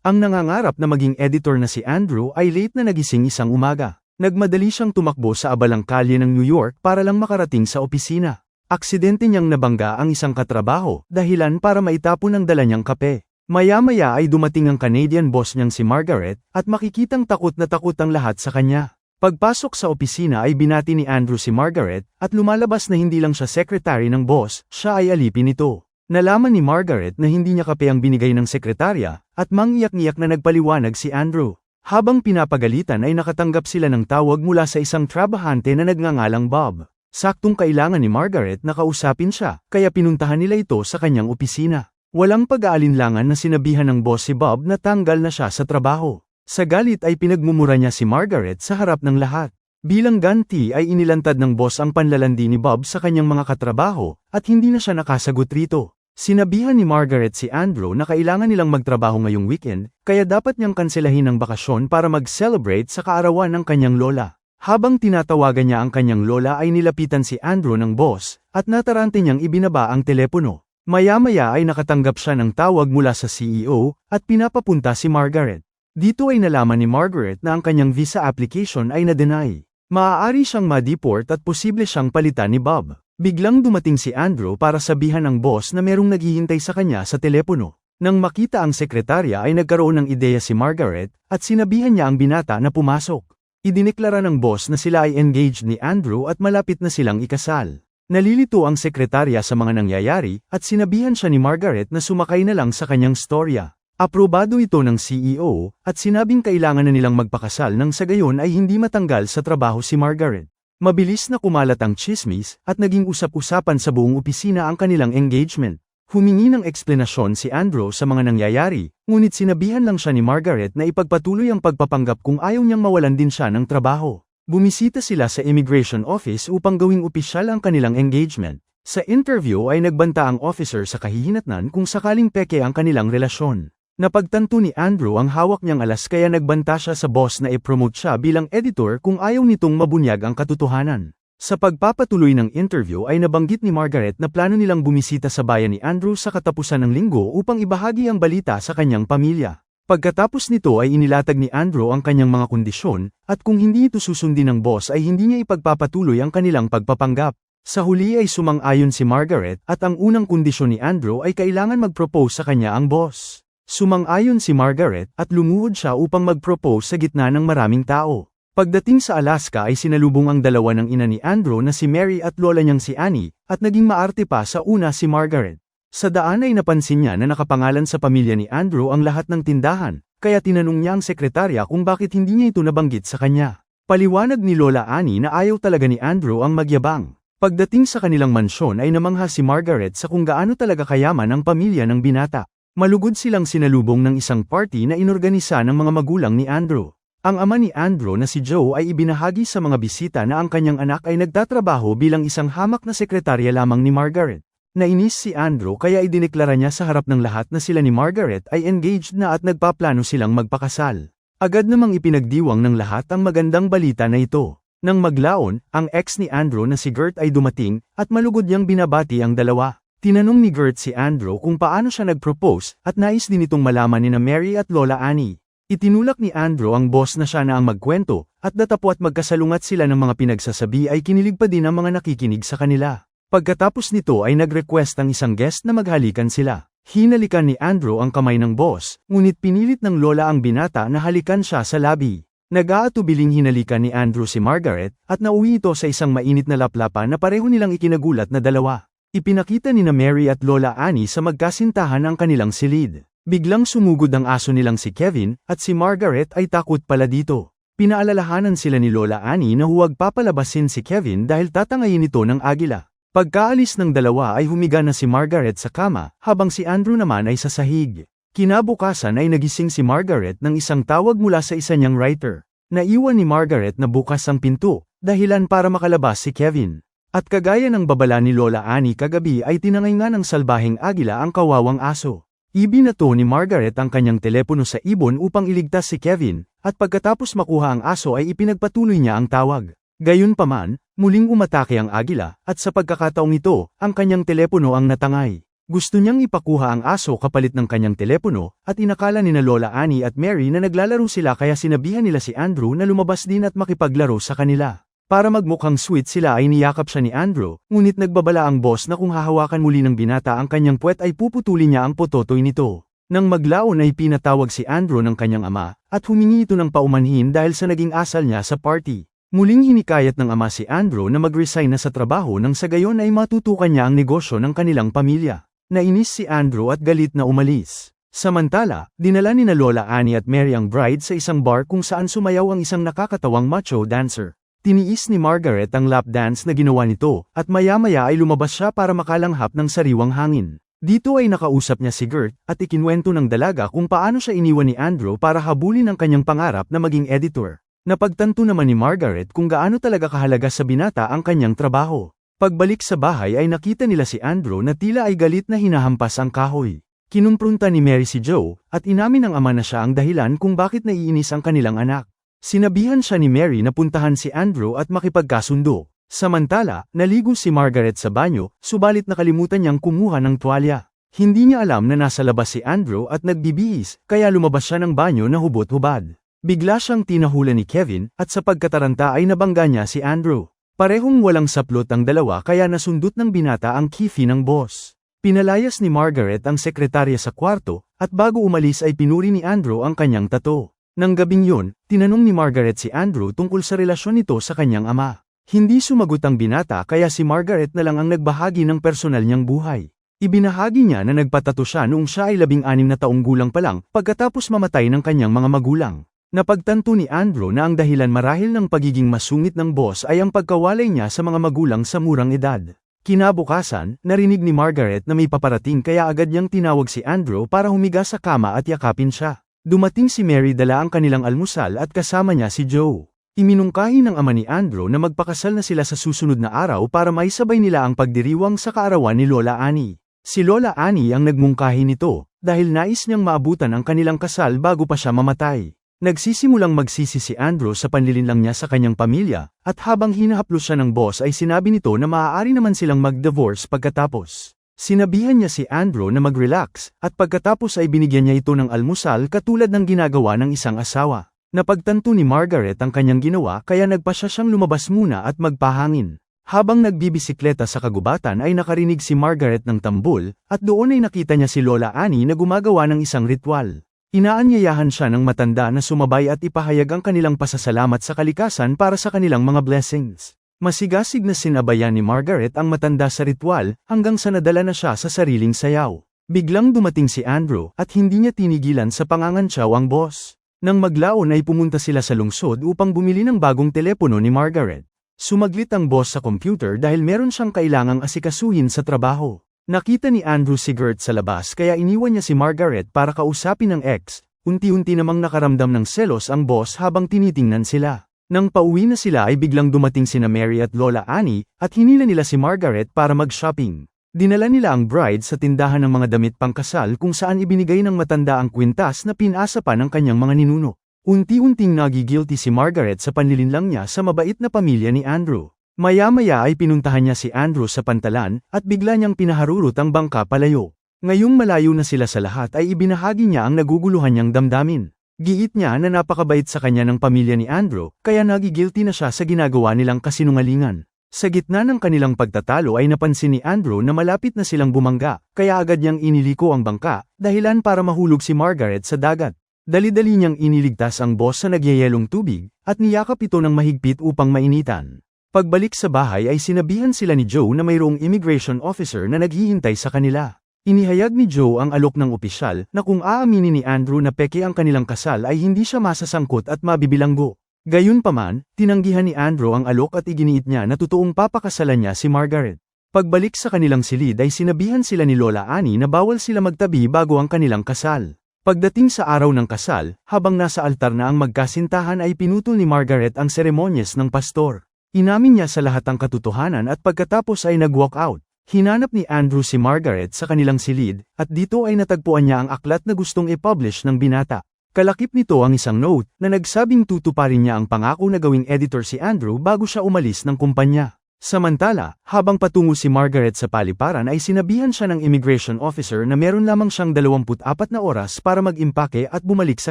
Ang nangangarap na maging editor na si Andrew ay late na nagising isang umaga. Nagmadali siyang tumakbo sa abalang kalye ng New York para lang makarating sa opisina. Aksidente niyang nabangga ang isang katrabaho, dahilan para maitapon ang dala niyang kape. Maya-maya ay dumating ang Canadian boss niyang si Margaret, at makikitang takot na takot ang lahat sa kanya. Pagpasok sa opisina ay binati ni Andrew si Margaret, at lumalabas na hindi lang siya secretary ng boss, siya ay alipin nito. Nalaman ni Margaret na hindi niya kape ang binigay ng sekretarya, at mangiyak-ngiyak na nagpaliwanag si Andrew. Habang pinapagalitan ay nakatanggap sila ng tawag mula sa isang trabahante na nagngangalang Bob. Saktong kailangan ni Margaret na kausapin siya, kaya pinuntahan nila ito sa kanyang opisina. Walang pag-aalinlangan na sinabihan ng boss si Bob na tanggal na siya sa trabaho. Sa galit ay pinagmumura niya si Margaret sa harap ng lahat. Bilang ganti ay inilantad ng boss ang panlalandi ni Bob sa kanyang mga katrabaho, at hindi na siya nakasagot rito. Sinabihan ni Margaret si Andrew na kailangan nilang magtrabaho ngayong weekend, kaya dapat niyang kanselahin ang bakasyon para mag-celebrate sa kaarawan ng kanyang lola. Habang tinatawagan niya ang kanyang lola ay nilapitan si Andrew ng boss, at natarante niyang ibinaba ang telepono. Maya-maya ay nakatanggap siya ng tawag mula sa CEO, at pinapapunta si Margaret. Dito ay nalaman ni Margaret na ang kanyang visa application ay na-deny. Maaari siyang ma-deport at posible siyang palitan ni Bob. Biglang dumating si Andrew para sabihan ng boss na merong naghihintay sa kanya sa telepono. Nang makita ang sekretarya ay nagkaroon ng ideya si Margaret, at sinabihan niya ang binata na pumasok. Idineklara ng boss na sila ay engaged ni Andrew at malapit na silang ikasal. Nalilito ang sekretarya sa mga nangyayari, at sinabihan siya ni Margaret na sumakay na lang sa kanyang storya. Aprobado ito ng CEO, at sinabing kailangan na nilang magpakasal nang sa gayon ay hindi matanggal sa trabaho si Margaret. Mabilis na kumalat ang chismis, at naging usap-usapan sa buong opisina ang kanilang engagement. Humingi ng eksplenasyon si Andrew sa mga nangyayari, ngunit sinabihan lang siya ni Margaret na ipagpatuloy ang pagpapanggap kung ayaw niyang mawalan din siya ng trabaho. Bumisita sila sa immigration office upang gawing opisyal ang kanilang engagement. Sa interview ay nagbanta ang officer sa kahihinatnan kung sakaling peke ang kanilang relasyon. Napagtanto ni Andrew ang hawak niyang alas kaya nagbanta siya sa boss na i-promote siya bilang editor kung ayaw nitong mabunyag ang katotohanan. Sa pagpapatuloy ng interview ay nabanggit ni Margaret na plano nilang bumisita sa bayan ni Andrew sa katapusan ng linggo upang ibahagi ang balita sa kanyang pamilya. Pagkatapos nito ay inilatag ni Andrew ang kanyang mga kondisyon, at kung hindi ito susundin ng boss ay hindi niya ipagpapatuloy ang kanilang pagpapanggap. Sa huli ay sumang-ayon si Margaret at ang unang kondisyon ni Andrew ay kailangan mag-propose sa kanya ang boss. Sumang-ayon si Margaret at lumuhod siya upang mag-propose sa gitna ng maraming tao. Pagdating sa Alaska ay sinalubong ang dalawa ng ina ni Andrew na si Mary at lola niyang si Annie, at naging maarte pa sa una si Margaret. Sa daan ay napansin niya na nakapangalan sa pamilya ni Andrew ang lahat ng tindahan, kaya tinanong niya ang sekretarya kung bakit hindi niya ito nabanggit sa kanya. Paliwanag ni Lola Annie na ayaw talaga ni Andrew ang magyabang. Pagdating sa kanilang mansyon ay namangha si Margaret sa kung gaano talaga kayaman ang pamilya ng binata. Malugod silang sinalubong ng isang party na inorganisa ng mga magulang ni Andrew. Ang ama ni Andrew na si Joe ay ibinahagi sa mga bisita na ang kanyang anak ay nagtatrabaho bilang isang hamak na sekretarya lamang ni Margaret. Nainis si Andrew kaya idineklara niya sa harap ng lahat na sila ni Margaret ay engaged na at nagpaplano silang magpakasal. Agad namang ipinagdiwang ng lahat ang magandang balita na ito. Nang maglaon, ang ex ni Andrew na si Gert ay dumating, at malugod niyang binabati ang dalawa. Tinanong ni Gert si Andrew kung paano siya nag-propose, at nais din itong malaman ni na Mary at Lola Annie. Itinulak ni Andrew ang boss na siya na ang magkwento, at datapwat magkasalungat sila ng mga pinagsasabi ay kinilig pa din ang mga nakikinig sa kanila. Pagkatapos nito ay nag-request ang isang guest na maghalikan sila. Hinalikan ni Andrew ang kamay ng boss, ngunit pinilit ng lola ang binata na halikan siya sa labi. Nag-aatubiling hinalikan ni Andrew si Margaret, at nauwi ito sa isang mainit na laplapa na pareho nilang ikinagulat na dalawa. Ipinakita ni na Mary at Lola Annie sa magkasintahan ang kanilang silid. Biglang sumugod ang aso nilang si Kevin, at si Margaret ay takot pala dito. Pinaalalahanan sila ni Lola Annie na huwag papalabasin si Kevin dahil tatangayin ito ng agila. Pagkaalis ng dalawa ay humiga na si Margaret sa kama, habang si Andrew naman ay sa sahig. Kinabukasan ay nagising si Margaret ng isang tawag mula sa isa niyang writer. Naiwan ni Margaret na bukas ang pinto, dahilan para makalabas si Kevin. At kagaya ng babala ni Lola Annie kagabi ay tinangay nga ng salbahing agila ang kawawang aso. Ibinato ni Margaret ang kanyang telepono sa ibon upang iligtas si Kevin, at pagkatapos makuha ang aso ay ipinagpatuloy niya ang tawag. Gayunpaman, muling umatake ang agila, at sa pagkakataong ito, ang kanyang telepono ang natangay. Gusto niyang ipakuha ang aso kapalit ng kanyang telepono, at inakala ni na Lola Annie at Mary na naglalaro sila kaya sinabihan nila si Andrew na lumabas din at makipaglaro sa kanila. Para magmukhang sweet sila ay niyakap siya ni Andrew, ngunit nagbabala ang boss na kung hahawakan muli ng binata ang kanyang puwet ay puputuli niya ang pototoy nito. Nang maglaon ay pinatawag si Andrew ng kanyang ama, at humingi ito ng paumanhin dahil sa naging asal niya sa party. Muling hinikayat ng ama si Andrew na mag-resign na sa trabaho nang sa gayon ay matutukan niya ang negosyo ng kanilang pamilya. Nainis si Andrew at galit na umalis. Samantala, dinala ni na Lola Annie at Mary ang bride sa isang bar kung saan sumayaw ang isang nakakatawang macho dancer. Tiniis ni Margaret ang lap dance na ginawa nito, at maya-maya ay lumabas siya para makalanghap ng sariwang hangin. Dito ay nakausap niya si Gert, at ikinwento ng dalaga kung paano siya iniwan ni Andrew para habulin ang kanyang pangarap na maging editor. Napagtanto naman ni Margaret kung gaano talaga kahalaga sa binata ang kanyang trabaho. Pagbalik sa bahay ay nakita nila si Andrew na tila ay galit na hinahampas ang kahoy. Kinumprunta ni Mary si Joe, at inamin ng ama na siya ang dahilan kung bakit naiinis ang kanilang anak. Sinabihan siya ni Mary na puntahan si Andrew at makipagkasundo. Samantala, naligo si Margaret sa banyo, subalit nakalimutan niyang kumuha ng tuwalya. Hindi niya alam na nasa labas si Andrew at nagbibihis, kaya lumabas siya ng banyo na hubot-hubad. Bigla siyang tinahulan ni Kevin, at sa pagkataranta ay nabangga niya si Andrew. Parehong walang saplot ang dalawa kaya nasundot ng binata ang kifi ng boss. Pinalayas ni Margaret ang sekretarya sa kwarto, at bago umalis ay pinuri ni Andrew ang kanyang tato. Nang gabing yun, tinanong ni Margaret si Andrew tungkol sa relasyon nito sa kanyang ama. Hindi sumagot ang binata kaya si Margaret na lang ang nagbahagi ng personal niyang buhay. Ibinahagi niya na nagpatato siya noong siya ay labing-anim na taong gulang pa lang pagkatapos mamatay ng kanyang mga magulang. Napagtanto ni Andrew na ang dahilan marahil ng pagiging masungit ng boss ay ang pagkawalay niya sa mga magulang sa murang edad. Kinabukasan, narinig ni Margaret na may paparating kaya agad niyang tinawag si Andrew para humiga sa kama at yakapin siya. Dumating si Mary dala ang kanilang almusal at kasama niya si Joe. Iminungkahi ng ama ni Andrew na magpakasal na sila sa susunod na araw para maisabay nila ang pagdiriwang sa kaarawan ni Lola Annie. Si Lola Annie ang nagmungkahi nito, dahil nais niyang maabutan ang kanilang kasal bago pa siya mamatay. Nagsisimulang magsisi si Andrew sa panlilinlang niya sa kanyang pamilya, at habang hinahaplos siya ng boss ay sinabi nito na maaari naman silang mag-divorce pagkatapos. Sinabihan niya si Andrew na mag-relax, at pagkatapos ay binigyan niya ito ng almusal katulad ng ginagawa ng isang asawa. Napagtanto ni Margaret ang kanyang ginawa kaya nagpasya siyang lumabas muna at magpahangin. Habang nagbibisikleta sa kagubatan ay nakarinig si Margaret ng tambol, at doon ay nakita niya si Lola Annie na gumagawa ng isang ritual. Inaanyayahan siya ng matanda na sumabay at ipahayag ang kanilang pasasalamat sa kalikasan para sa kanilang mga blessings. Masigasig na sinabayan ni Margaret ang matanda sa ritual, hanggang sa nadala na siya sa sariling sayaw. Biglang dumating si Andrew, at hindi niya tinigilan sa pangangansyaw ang boss. Nang maglaon ay pumunta sila sa lungsod upang bumili ng bagong telepono ni Margaret. Sumaglit ang boss sa computer dahil meron siyang kailangang asikasuhin sa trabaho. Nakita ni Andrew si Gert sa labas kaya iniwan niya si Margaret para kausapin ng ex, unti-unti namang nakaramdam ng selos ang boss habang tinitingnan sila. Nang pauwi na sila ay biglang dumating sina Mary at Lola Annie, at hinila nila si Margaret para mag-shopping. Dinala nila ang bride sa tindahan ng mga damit pangkasal kung saan ibinigay ng matanda ang kwintas na pinasa pa ng kanyang mga ninuno. Unti-unting nagigilty si Margaret sa panlilinlang niya sa mabait na pamilya ni Andrew. Maya-maya ay pinuntahan niya si Andrew sa pantalan, at bigla niyang pinaharurot ang bangka palayo. Ngayong malayo na sila sa lahat ay ibinahagi niya ang naguguluhan niyang damdamin. Giit niya na napakabait sa kanya ng pamilya ni Andrew, kaya nagigilty na siya sa ginagawa nilang kasinungalingan. Sa gitna ng kanilang pagtatalo ay napansin ni Andrew na malapit na silang bumangga, kaya agad niyang iniliko ang bangka, dahilan para mahulog si Margaret sa dagat. Dali-dali niyang iniligtas ang boss sa nagyayelong tubig, at niyakap ito ng mahigpit upang mainitan. Pagbalik sa bahay ay sinabihan sila ni Joe na mayroong immigration officer na naghihintay sa kanila. Inihayag ni Joe ang alok ng opisyal na kung aaminin ni Andrew na peke ang kanilang kasal ay hindi siya masasangkot at mabibilanggo. Gayunpaman, tinanggihan ni Andrew ang alok at iginiit niya na totoong papakasalan niya si Margaret. Pagbalik sa kanilang silid ay sinabihan sila ni Lola Annie na bawal sila magtabi bago ang kanilang kasal. Pagdating sa araw ng kasal, habang nasa altar na ang magkasintahan ay pinutol ni Margaret ang seremonyas ng pastor. Inamin niya sa lahat ang katotohanan at pagkatapos ay nag-walk out. Hinanap ni Andrew si Margaret sa kanilang silid, at dito ay natagpuan niya ang aklat na gustong i-publish ng binata. Kalakip nito ang isang note na nagsabing tutuparin niya ang pangako na gawing editor si Andrew bago siya umalis ng kumpanya. Samantala, habang patungo si Margaret sa paliparan ay sinabihan siya ng immigration officer na meron lamang siyang 24 na oras para mag-impake at bumalik sa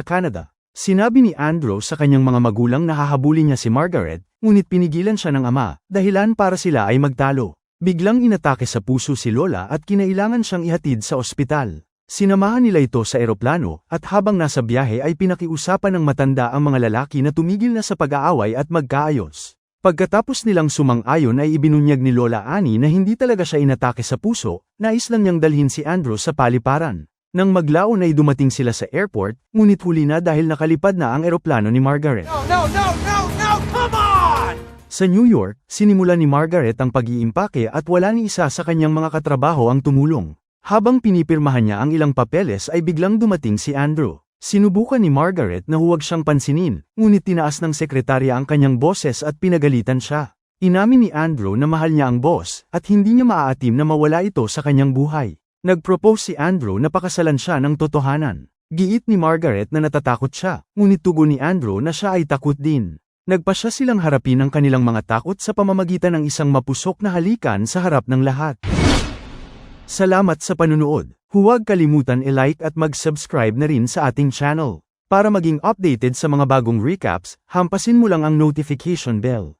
Canada. Sinabi ni Andrew sa kanyang mga magulang na hahabulin niya si Margaret, ngunit pinigilan siya ng ama, dahilan para sila ay magtalo. Biglang inatake sa puso si Lola at kinailangan siyang ihatid sa ospital. Sinamahan nila ito sa eroplano, at habang nasa biyahe ay pinakiusapan ng matanda ang mga lalaki na tumigil na sa pag-aaway at magkaayos. Pagkatapos nilang sumang-ayon ay ibinunyag ni Lola Annie na hindi talaga siya inatake sa puso, nais lang niyang dalhin si Andrew sa paliparan. Nang maglaon ay dumating sila sa airport, ngunit huli na dahil nakalipad na ang eroplano ni Margaret. No, no, no, no, no! Sa New York, sinimulan ni Margaret ang pag-iimpake at wala ni isa sa kanyang mga katrabaho ang tumulong. Habang pinipirmahan niya ang ilang papeles ay biglang dumating si Andrew. Sinubukan ni Margaret na huwag siyang pansinin, ngunit tinaas ng sekretarya ang kanyang boses at pinagalitan siya. Inamin ni Andrew na mahal niya ang boss, at hindi niya maaatim na mawala ito sa kanyang buhay. Nag-propose si Andrew na pakasalan siya ng totohanan. Giit ni Margaret na natatakot siya, ngunit tugon ni Andrew na siya ay takot din. Nagpasya silang harapin ang kanilang mga takot sa pamamagitan ng isang mapusok na halikan sa harap ng lahat. Salamat sa panunood. Huwag kalimutan i-like at mag-subscribe na rin sa ating channel. Para maging updated sa mga bagong recaps, hampasin mo lang ang notification bell.